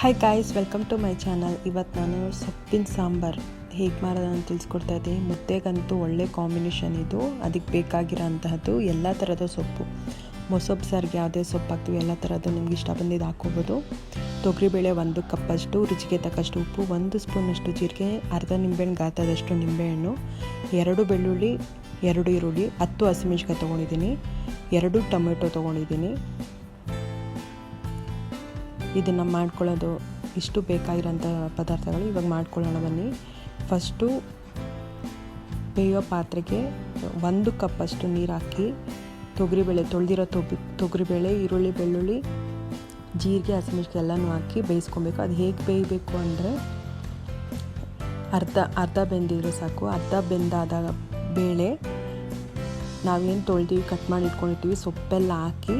Hi guys welcome to my channel ಇವತ್ತು ನಾನು ಸೊಪ್ಪಿನ ಸಾಂಬಾರು ಹೇಗೆ ಮಾಡೋದನ್ನು ತಿಳಿಸ್ಕೊಡ್ತಾ ಇದ್ದೀನಿ. ಮುದ್ದೆಗಂತೂ ಒಳ್ಳೆ ಕಾಂಬಿನೇಷನ್ ಇದು. ಅದಕ್ಕೆ ಬೇಕಾಗಿರೋ ಅಂತಹದ್ದು ಎಲ್ಲ ಥರದ ಸೊಪ್ಪು. ಮೊಸೊಪ್ಪು ಸಾರಿಗೆ ಯಾವುದೇ ಸೊಪ್ಪು ಹಾಕ್ತೀವಿ, ಎಲ್ಲ ಥರದ್ದು ನಿಮ್ಗೆ ಇಷ್ಟ ಬಂದಿದ್ದು ಹಾಕ್ಕೋಬೋದು. ತೊಗರಿಬೇಳೆ ಒಂದು ಕಪ್ಪಷ್ಟು, ರುಚಿಗೆ ತಕ್ಕಷ್ಟು ಉಪ್ಪು, ಒಂದು ಸ್ಪೂನಷ್ಟು ಜೀರಿಗೆ, ಅರ್ಧ ನಿಂಬೆಹಣ್ಣು ಗಾತದಷ್ಟು ನಿಂಬೆಹಣ್ಣು, ಎರಡು ಬೆಳ್ಳುಳ್ಳಿ, ಎರಡು ಈರುಳ್ಳಿ, ಹತ್ತು ಹಸಿಮೆಣ್ಸಿಕಾಯಿ ತೊಗೊಂಡಿದ್ದೀನಿ, ಎರಡು ಟೊಮೆಟೊ ತೊಗೊಂಡಿದ್ದೀನಿ. ಇದನ್ನು ಮಾಡ್ಕೊಳ್ಳೋದು ಇಷ್ಟು ಬೇಕಾಗಿರೋಂಥ ಪದಾರ್ಥಗಳು ಇವಾಗ ಮಾಡ್ಕೊಳ್ಳೋಣ ಬನ್ನಿ. ಫಸ್ಟು ಬೇಯೋ ಪಾತ್ರೆಗೆ ಒಂದು ಕಪ್ಪಷ್ಟು ನೀರು ಹಾಕಿ ತೊಗರಿಬೇಳೆ, ತೊಳೆದಿರೋ ತೊಗರಿ ತೊಗರಿಬೇಳೆ, ಈರುಳ್ಳಿ, ಬೆಳ್ಳುಳ್ಳಿ, ಜೀರಿಗೆ ಹಸಿಮೆಣ್ಸಿಗೆ ಎಲ್ಲನೂ ಹಾಕಿ ಬೇಯಿಸ್ಕೊಬೇಕು. ಅದು ಹೇಗೆ ಬೇಯಬೇಕು ಅಂದರೆ ಅರ್ಧ ಅರ್ಧ ಬೆಂದಿದ್ರೆ ಸಾಕು. ಅರ್ಧ ಬೆಂದಾದ ಬೇಳೆ ನಾವೇನು ತೊಳ್ದೀವಿ, ಕಟ್ ಮಾಡಿ ಇಟ್ಕೊಂಡಿರ್ತೀವಿ, ಸೊಪ್ಪೆಲ್ಲ ಹಾಕಿ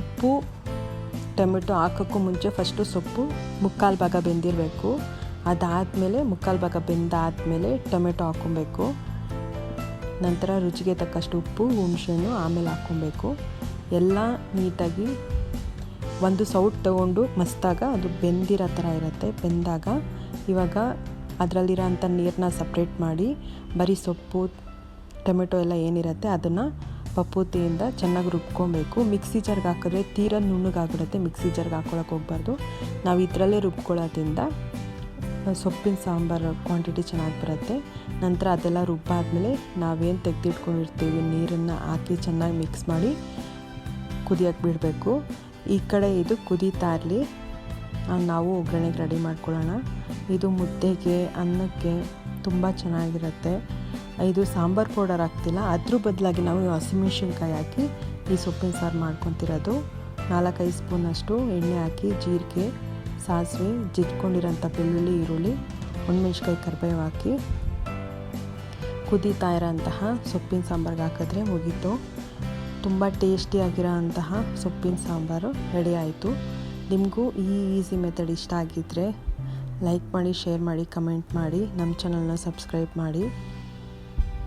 ಉಪ್ಪು ಟೊಮೆಟೊ ಹಾಕೋಕ್ಕೂ ಮುಂಚೆ ಫಸ್ಟು ಸೊಪ್ಪು, ಮುಕ್ಕಾಲು ಭಾಗ ಬೆಂದಿರಬೇಕು. ಅದಾದಮೇಲೆ ಮುಕ್ಕಾಲು ಭಾಗ ಬೆಂದಾದಮೇಲೆ ಟೊಮೆಟೊ ಹಾಕ್ಕೊಬೇಕು. ನಂತರ ರುಚಿಗೆ ತಕ್ಕಷ್ಟು ಉಪ್ಪು, ಹುಣಸೆಹಣ್ಣು ಆಮೇಲೆ ಹಾಕ್ಕೊಬೇಕು. ಎಲ್ಲ ನೀಟಾಗಿ ಒಂದು ಸೌಟ್ ತಗೊಂಡು ಮಸ್ತಾಗ ಅದು ಬೆಂದಿರೋ ಥರ ಇರುತ್ತೆ. ಬೆಂದಾಗ ಇವಾಗ ಅದರಲ್ಲಿರೋ ಅಂಥ ನೀರನ್ನ ಸಪ್ರೇಟ್ ಮಾಡಿ ಬರೀ ಸೊಪ್ಪು, ಟೊಮೆಟೊ ಎಲ್ಲ ಏನಿರುತ್ತೆ ಅದನ್ನು ಪಪ್ಪೂತಿಯಿಂದ ಚೆನ್ನಾಗಿ ರುಬ್ಕೊಬೇಕು. ಮಿಕ್ಸಿ ಜರ್ಗೆ ಹಾಕಿದ್ರೆ ತೀರಾ ನುಣ್ಣಗಾಗ್ಬಿಡುತ್ತೆ. ಮಿಕ್ಸಿ ಜರ್ಗೆ ಹಾಕ್ಕೊಳಕ್ಕೆ ಹೋಗ್ಬಾರ್ದು. ನಾವು ಇದರಲ್ಲೇ ರುಬ್ಕೊಳ್ಳೋದ್ರಿಂದ ಸೊಪ್ಪಿನ ಸಾಂಬಾರು ಕ್ವಾಂಟಿಟಿ ಚೆನ್ನಾಗಿ ಬರುತ್ತೆ. ನಂತರ ಅದೆಲ್ಲ ರುಬ್ಬಾದ್ಮೇಲೆ ನಾವೇನು ತೆಗೆದಿಟ್ಕೊಂಡಿರ್ತೀವಿ, ನೀರನ್ನು ಹಾಕಿ ಚೆನ್ನಾಗಿ ಮಿಕ್ಸ್ ಮಾಡಿ ಕುದಿಯೋಕ್ಕೆ ಬಿಡಬೇಕು. ಈ ಕಡೆ ಇದು ಕುದೀತಾ ಇರಲಿ. ನಾವು ಒಗ್ಗರಣೆಗೆ ರೆಡಿ ಮಾಡ್ಕೊಳ್ಳೋಣ. ಇದು ಮುದ್ದೆಗೆ, ಅನ್ನಕ್ಕೆ ತುಂಬ ಚೆನ್ನಾಗಿರುತ್ತೆ. ಇದು ಸಾಂಬಾರು ಪೌಡರ್ ಹಾಕ್ತಿಲ್ಲ. ಅದ್ರ ಬದಲಾಗಿ ನಾವು ಹಸಿಮೆಣ್ಸಿನ್ಕಾಯಿ ಹಾಕಿ, ಈ ಸೊಪ್ಪಿನ ಸಾರು ಮಾಡ್ಕೊತಿರೋದು. ನಾಲ್ಕೈದು ಸ್ಪೂನಷ್ಟು ಎಣ್ಣೆ ಹಾಕಿ, ಜೀರಿಗೆ, ಸಾಸಿವೆ ಜಿಟ್ಕೊಂಡಿರೋಂಥ ಬೆಳ್ಳುಳ್ಳಿ, ಈರುಳ್ಳಿ ಒಣಮೆಣ್ಸಿಕಾಯಿ ಕರಿಬೇವು ಹಾಕಿ. ಕುದೀತಾ ಇರೋಂತಹ ಸೊಪ್ಪಿನ ಸಾಂಬಾರ್ಗೆ ಹಾಕಿದ್ರೆ ಮುಗೀತು. ತುಂಬ ಟೇಸ್ಟಿಯಾಗಿರೋ ಅಂತಹ ಸೊಪ್ಪಿನ ಸಾಂಬಾರು ರೆಡಿ ಆಯಿತು. ನಿಮಗೂ ಈ ಈಸಿ ಮೆಥಡ್ ಇಷ್ಟ ಆಗಿದ್ದರೆ ಲೈಕ್ ಮಾಡಿ, ಶೇರ್ ಮಾಡಿ, ಕಮೆಂಟ್ ಮಾಡಿ. ನಮ್ಮ ಚಾನಲ್ನ ಸಬ್ಸ್ಕ್ರೈಬ್ ಮಾಡಿ.